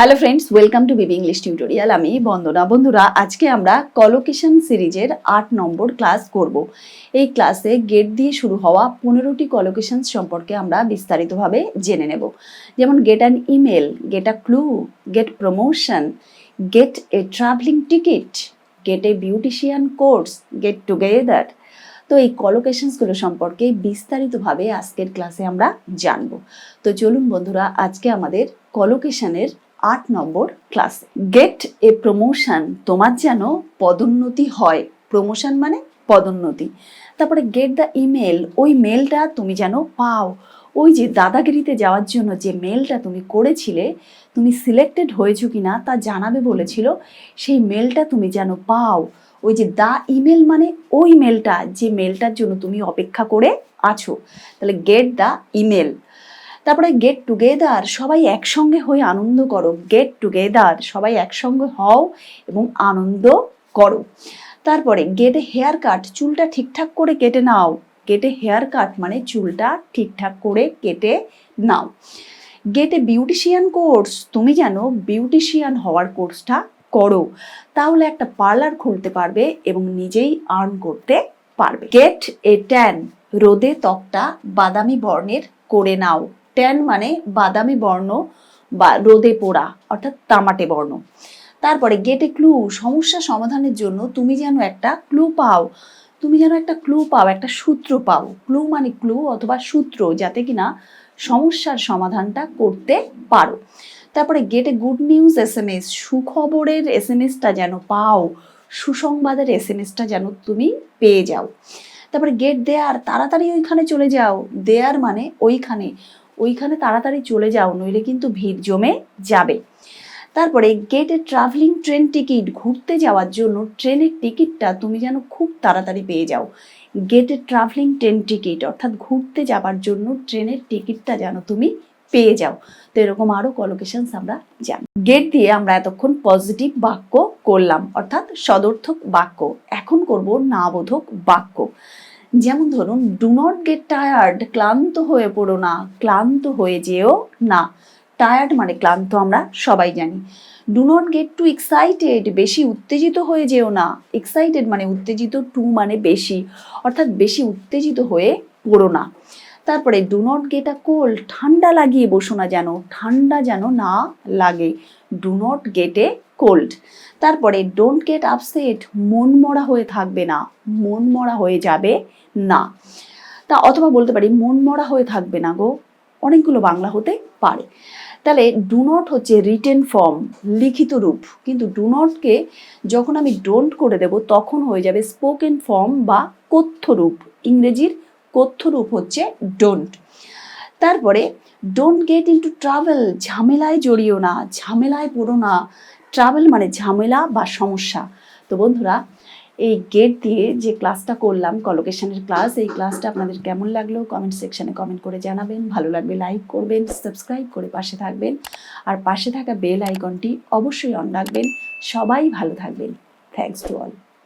Hello friends welcome to BB English tutorial আমি বন্দনা। বন্ধুরা, আজকে আমরা কলোকেশন সিরিজের আট নম্বর ক্লাস করব। এই ক্লাসে গেট দিয়ে শুরু হওয়া পনেরোটি কলোকেশন সম্পর্কে আমরা বিস্তারিতভাবে জেনে নেব। যেমন get an email get a clue get promotion get a travelling ticket get a beautician course get together তো এই কলোকেশনসগুলো সম্পর্কে বিস্তারিতভাবে আজকের ক্লাসে আমরা জানব। তো চলুন বন্ধুরা, আজকে আমাদের কলোকেশনের আট নম্বর ক্লাস গেট এ প্রমোশন তোমার যেন পদোন্নতি হয়। প্রমোশন মানে পদোন্নতি। তারপরে গেট দ্য ইমেল ওই মেলটা তুমি যেন পাও। ওই যে দাদাগিরিতে যাওয়ার জন্য যে মেলটা তুমি করেছিলে, তুমি সিলেক্টেড হয়েছো কি না তা জানাবে বলেছিল, সেই মেলটা তুমি যেন পাও। ওই যে দা ইমেল মানে ওই মেলটা যে মেলটার জন্য তুমি অপেক্ষা করে আছো। তাহলে গেট দ্য ইমেল তারপরে গেট টুগেদার সবাই একসঙ্গে হয়ে আনন্দ করো। গেট টুগেদার সবাই একসঙ্গে হও এবং আনন্দ করো। তারপরে গেটে হেয়ার কাট চুলটা ঠিকঠাক করে কেটে নাও। গেটে হেয়ার কাট মানে চুলটা ঠিকঠাক করে কেটে নাও। গেটে বিউটিশিয়ান কোর্স তুমি যেন বিউটিশিয়ান হওয়ার কোর্সটা করো। তাহলে একটা পার্লার খুলতে পারবে এবং নিজেই আর্ন করতে পারবে। গেট এ ট্যান রোদে ত্বকটা বাদামি বর্ণের করে নাও। ট্যান মানে বাদামি বর্ণ বা রোদে পোড়া, অর্থাৎ তামাটে বর্ণ। তারপরে গেটে ক্লু সমস্যা সমাধানের জন্য তুমি যেন একটা ক্লু পাও। তুমি যেন একটা ক্লু পাও, একটা সূত্র পাও। ক্লু মানে ক্লু অথবা সূত্র যাতে কিনা সমস্যার সমাধানটা করতে পারো। তারপরে get a good news S M S সুখবরের S M এসটা যেন পাও, সুসংবাদের এস এম এসটা যেন তুমি পেয়ে যাও। তারপরে গেট দেয়ার তাড়াতাড়ি ওইখানে চলে যাও। দেয়ার মানে ওইখানে ওইখানে তাড়াতাড়ি চলে যাও, নইলে কিন্তু ভিড় জমে যাবে। তারপরে গেটে ট্রাভেলিং ট্রেন টিকিট ঘুরতে যাওয়ার জন্য ট্রেনের টিকিটটা তুমি যেন খুব তাড়াতাড়ি পেয়ে যাও। গেটে ট্রাভেলিং ট্রেন টিকিট অর্থাৎ ঘুরতে যাওয়ার জন্য ট্রেনের টিকিটটা যেন তুমি পেয়ে যাও। তো এরকম আরও কলোকেশনস আমরা জানি। গেট দিয়ে আমরা এতক্ষণ পজিটিভ বাক্য করলাম, অর্থাৎ সদর্থক বাক্য। এখন করব নাবোধক বাক্য। যেমন ধরুন ডু নট গেট টায়ার্ড ক্লান্ত হয়ে পড়ো না, ক্লান্ত হয়ে যেও না। টায়ার্ড মানে ক্লান্ত আমরা সবাই জানি। Do not get too excited বেশি উত্তেজিত হয়ে যেও না। এক্সাইটেড মানে উত্তেজিত টু মানে বেশি, অর্থাৎ বেশি উত্তেজিত হয়ে পড়ো না। তারপরে do not get a cold ঠান্ডা লাগিয়ে বসো না যেন, ঠান্ডা যেন না লাগে। Do not get a cold তারপরে ডোন্ট গেট আপসেট মন মরা হয়ে থাকবে না মন মরা হয়ে যাবে না। তা অথবা বলতে পারি মন মরা হয়ে থাকবে না গো, অনেকগুলো বাংলা হতে পারে। তাহলে ডু নট হচ্ছে রিটেন ফর্ম লিখিত রূপ। কিন্তু ডু নটকে যখন আমি ডোন্ট করে দেব, তখন হয়ে যাবে স্পোকেন ফর্ম বা কথ্য রূপ। ইংরেজির কথ্য রূপ হচ্ছে ডোন্ট তারপরে ডোন্ট গেট ইন্টু ট্রাভেল ঝামেলায় জড়িও না, ঝামেলায় পড়ো না। ট্রাভেল মানে ঝামেলা বা সমস্যা। তো বন্ধুরা, এই গেট দিয়ে যে ক্লাসটা করলাম কলোকেশনের ক্লাস এই ক্লাসটা আপনাদের কেমন লাগল কমেন্ট সেকশানে কমেন্ট করে জানাবেন। ভালো লাগবে লাইক করবেন সাবস্ক্রাইব করে পাশে থাকবেন। আর পাশে থাকা বেল আইকনটি অবশ্যই অন রাখবেন। সবাই ভালো থাকবেন। Thanks to all